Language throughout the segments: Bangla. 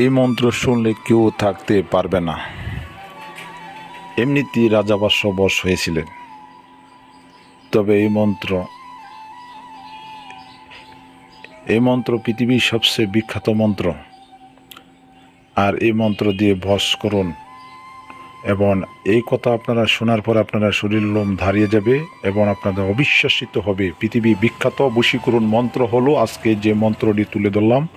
এই মন্ত্র শুনলে কেউ থাকতে পারবে না। এমনিতেই রাজাবাস্য বশ হয়েছিলেন। তবে এই মন্ত্র এই মন্ত্র পৃথিবীর সবচেয়ে বিখ্যাত মন্ত্র। আর এই মন্ত্র দিয়ে বস করুন। এবং এই কথা আপনারা শোনার পর আপনারা শরীর লোম ধারিয়ে যাবে এবং আপনাদের অবিশ্বাসিত হবে। পৃথিবী বিখ্যাত বশীকরণ মন্ত্র হলো আজকে যে মন্ত্রটি তুলে ধরলাম।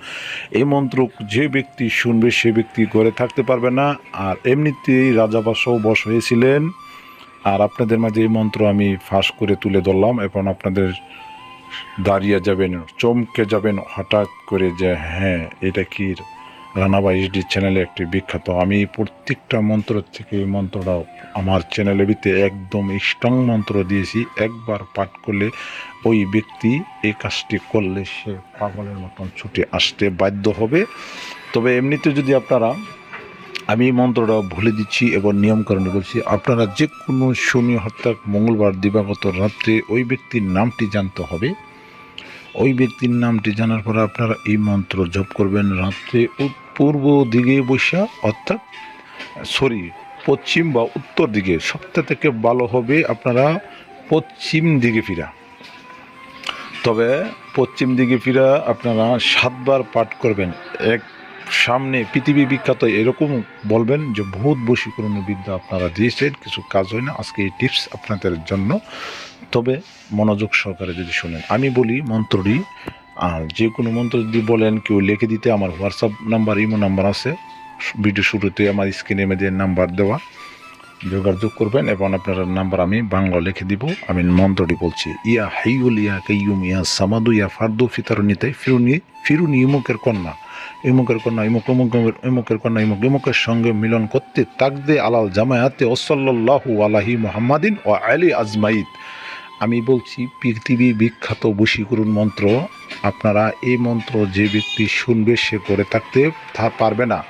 এই মন্ত্র যে ব্যক্তি শুনবে সে ব্যক্তি ঘরে থাকতে পারবে না। আর এমনিতেই রাজাবাসাও বশ হয়েছিলেন। আর আপনাদের মাঝে এই মন্ত্র আমি ফাঁস করে তুলে ধরলাম এবং আপনাদের দাঁড়িয়ে যাবেন, চমকে যাবেন হঠাৎ করে যে হ্যাঁ এটা কি? রানাবা এইচডি চ্যানেলে একটি বিখ্যাত, আমি প্রত্যেকটা মন্ত্র থেকে মন্ত্রটা আমার চ্যানেলের ভিতরে একদম স্ট্রং মন্ত্র দিয়েছি। একবার পাঠ করলে ওই ব্যক্তি এই কাজটি করলে সে পাগলের মতন ছুটে আসতে বাধ্য হবে। তবে এমনিতে যদি আপনারা, আমি মন্ত্রটা ভুলে দিচ্ছি এবং নিয়মকরণ বলছি, আপনারা যে কোনো শনি হত্যা মঙ্গলবার, দিবাগত রাত্রে ওই ব্যক্তির নামটি জানতে হবে। ওই ব্যক্তির নামটি জানার পর আপনারা এই মন্ত্র জপ করবেন। রাত্রে পূর্ব দিকে বৈশা অর্থাৎ সরি পশ্চিম বা উত্তর দিকে সবথেকে থেকে ভালো হবে আপনারা পশ্চিম দিকে ফিরা। তবে পশ্চিম দিকে ফিরা আপনারা সাতবার পাঠ করবেন। এক সামনে পৃথিবী বিখ্যাত এরকম বলবেন যে ভূত বশীকরণ বিদ্যা আপনারা দিয়েছেন, কিছু কাজ হয় না, আজকে এই টিপস আপনাদের জন্য। তবে মনোযোগ সহকারে যদি শোনেন, আমি বলি মন্ত্রটি আর যে কোনো মন্ত্র যদি বলেন, কেউ লিখে দিতে আমার হোয়াটসঅ্যাপ নাম্বার ইমো নাম্বার আছে। ভিডিও শুরুতে আমার স্ক্রিনে মেয়েদের নাম্বার দেওয়া, যোগাযোগ করবেন এবং আপনার নাম্বার আমি বাংলা লিখে দিব। আমি মন্ত্রটি বলছি, ইয়া হাইউল ইয়া কাইয়ুম, ইয়া সামাদু, ইয়া ফার্দু, ফিতারনিতে ফিরুনি ফিরুনি ইমুকের কন্যা ইমুকের কন্যা, ইমুক ইমুকের ইমুকের কন্যা, ইমুক, ইমুকের সঙ্গে মিলন করতে, তাকদে আলাল জামায়াতে ওসল্লাহু আলাহি মোহাম্মদিন ও আলী আজমাইদ। আমি বলছি, পৃথিবী বিখ্যাত বশীকরণ মন্ত্র আপনারা এই মন্ত্র যে ব্যক্তি শুনবে সে করে থাকতে তা পারবে না।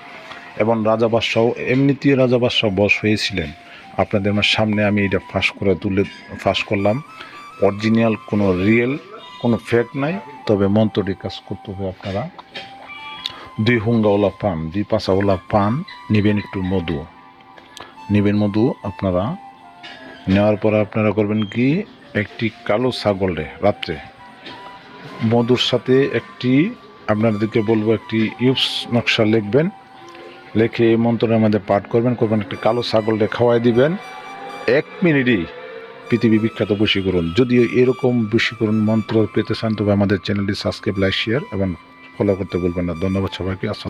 এবং রাজা বাদশাহ এমনিতেই রাজা বাদশাহ বশ হয়েছিলেন। আপনাদের আমার সামনে আমি এটা ফাঁস করে তুলে, ফাঁস করলাম। অরিজিনাল কোনো রিয়েল কোনো ফেক নাই। তবে মন্ত্রটি কাজ করতে হবে আপনারা। দুই হুঙ্গাওয়ালা পান, দুই পাশাওয়ালা পান, নেবেন একটু মধু। নেবেন মধু আপনারা। নেওয়ার পর আপনারা করবেন কি? একটি কালো ছাগলে রাত্রে। মধুর সাথে একটি, আপনাদেরকে বলব একটি ইউপস নকশা লিখবেন। লেখে এই মন্ত্রের মধ্যে পাঠ করবেন করবেন একটি কালো ছাগলটা খাওয়াই দিবেন। এক মিনিটই পৃথিবী বিখ্যাত বশীকরণ। যদিও এরকম বশীকরণ মন্ত্র পেতে চান, তবে আমাদের চ্যানেলটি সাবস্ক্রাইব, লাইক, শেয়ার এবং ফলো করতে বলবেন না। ধন্যবাদ সবাইকে। আসসালাম